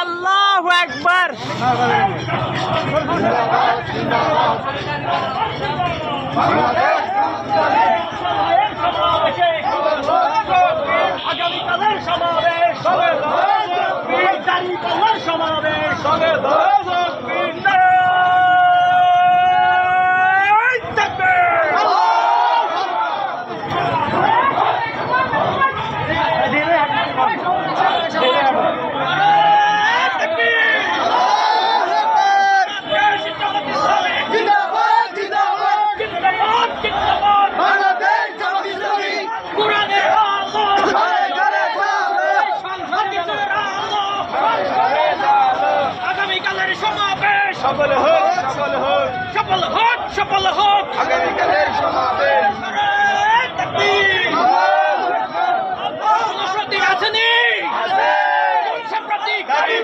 আল্লাহ একবার সমাবেশ আগামীকালের সমাবেশ জিন্দাবাদ সফল হোক সফল হোক। সফল হোক সফল হোক। আগামীকালের সমাবেশ। আছেনি আছে। সম্প্রতি গাড়ি